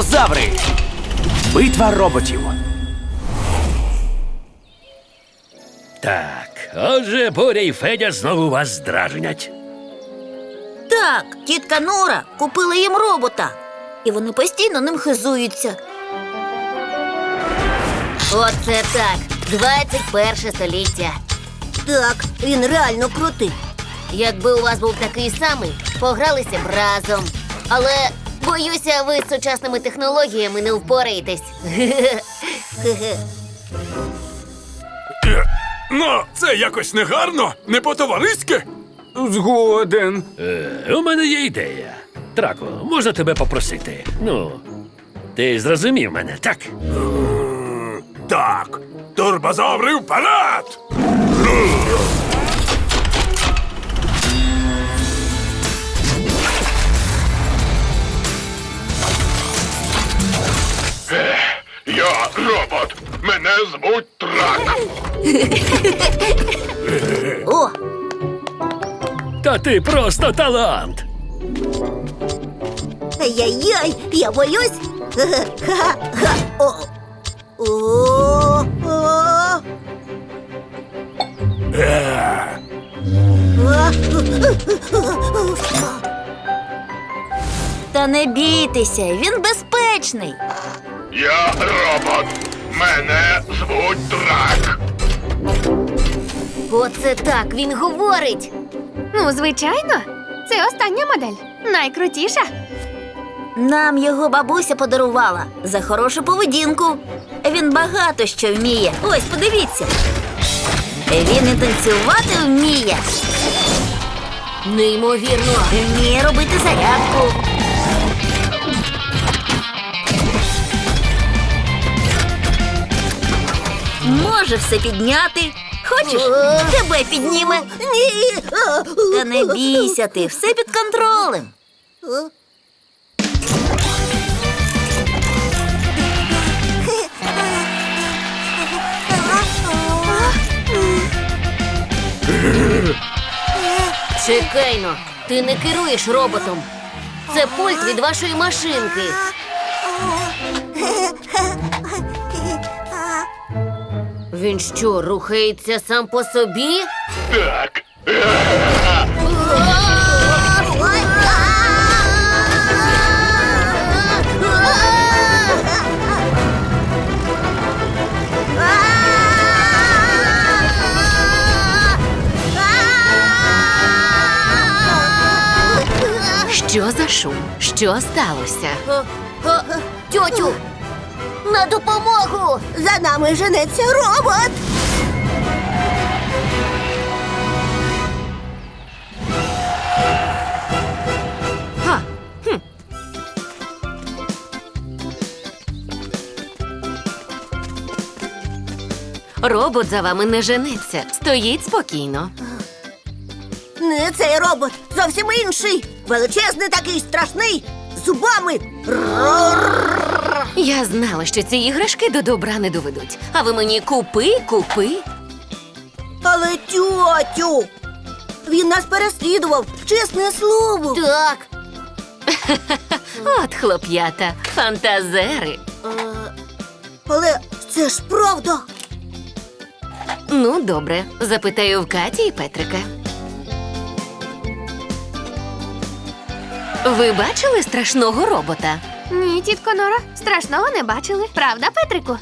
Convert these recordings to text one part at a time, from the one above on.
Турбозаври. Битва роботів. Так, отже, Боря і Федя знову вас здражнять. Так, тітка Нора купила їм робота, і вони постійно ним хизуються. Оце так. 21 століття. Так, він реально крутий. Якби у вас був такий самий, погралися б разом. Але боюся, ви з сучасними технологіями не впораєтесь. Ну, це якось негарно, не по-товариськи. Згоден. Е, у мене є ідея. Трако, можна тебе попросити? Ну, ти зрозумів мене, так? Так, турбозаври вперед! Я робот. Мене звуть Трак. О, Та ти просто талант. ай-яй-яй, я боюсь. Ха-ха-ха. О. О. О. Та не бійтеся, він безпечний. Я робот. Мене звуть Трак. Оце так, він говорить. Ну, звичайно, це остання модель. Найкрутіша. Нам його бабуся подарувала за хорошу поведінку. Він багато що вміє. Ось, подивіться. Він і танцювати вміє, Неймовірно. вміє робити зарядку. Може все підняти. Хочеш, тебе підніме. Ні. Та не бійся ти, все під контролем. Чекайно, ти не керуєш роботом. Це пульт від вашої машинки. Він що, рухається сам по собі? Так. Що за шум? Що сталося? Тьотю! На допомогу! За нами женеться робот. Ха. Хм. Робот за вами не жениться. Стоїть спокійно. Не цей робот, зовсім інший. Величезний такий страшний, зубами. Я знала, що ці іграшки до добра не доведуть. А ви мені купи, купи. Але тьотю. Він нас переслідував, чесне слово. Так. От хлоп'ята, фантазери. Але це ж правда. Ну, добре, запитаю в Каті і Петрика. Ви бачили страшного робота? Ні, тітко Нора, страшного не бачили. Правда, Петрику?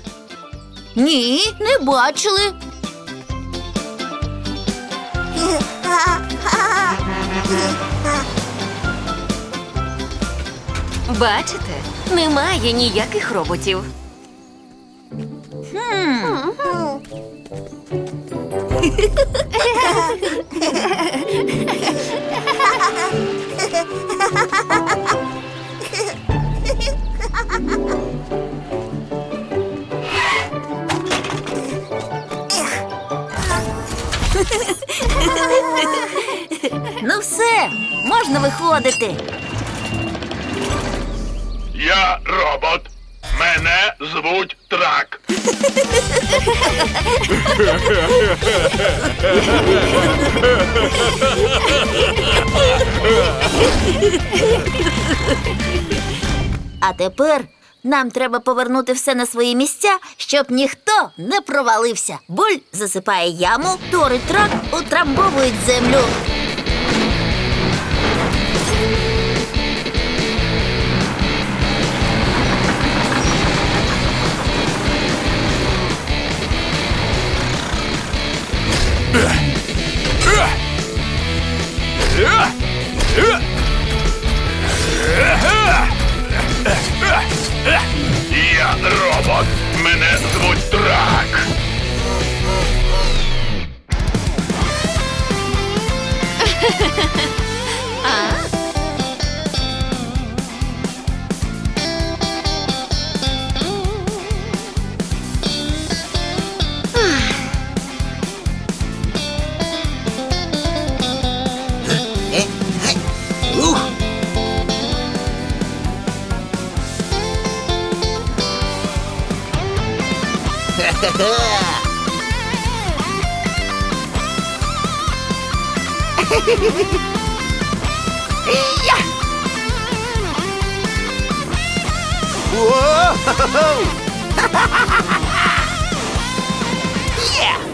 Ні, не бачили. Бачите, немає ніяких роботів. Ну все, можна виходити. Я робот. Мене звуть Трак. А тепер нам треба повернути все на свої місця, щоб ніхто не провалився. Буль засипає яму, торить трак утрамбовують землю. Мене звуть Uou! yeah!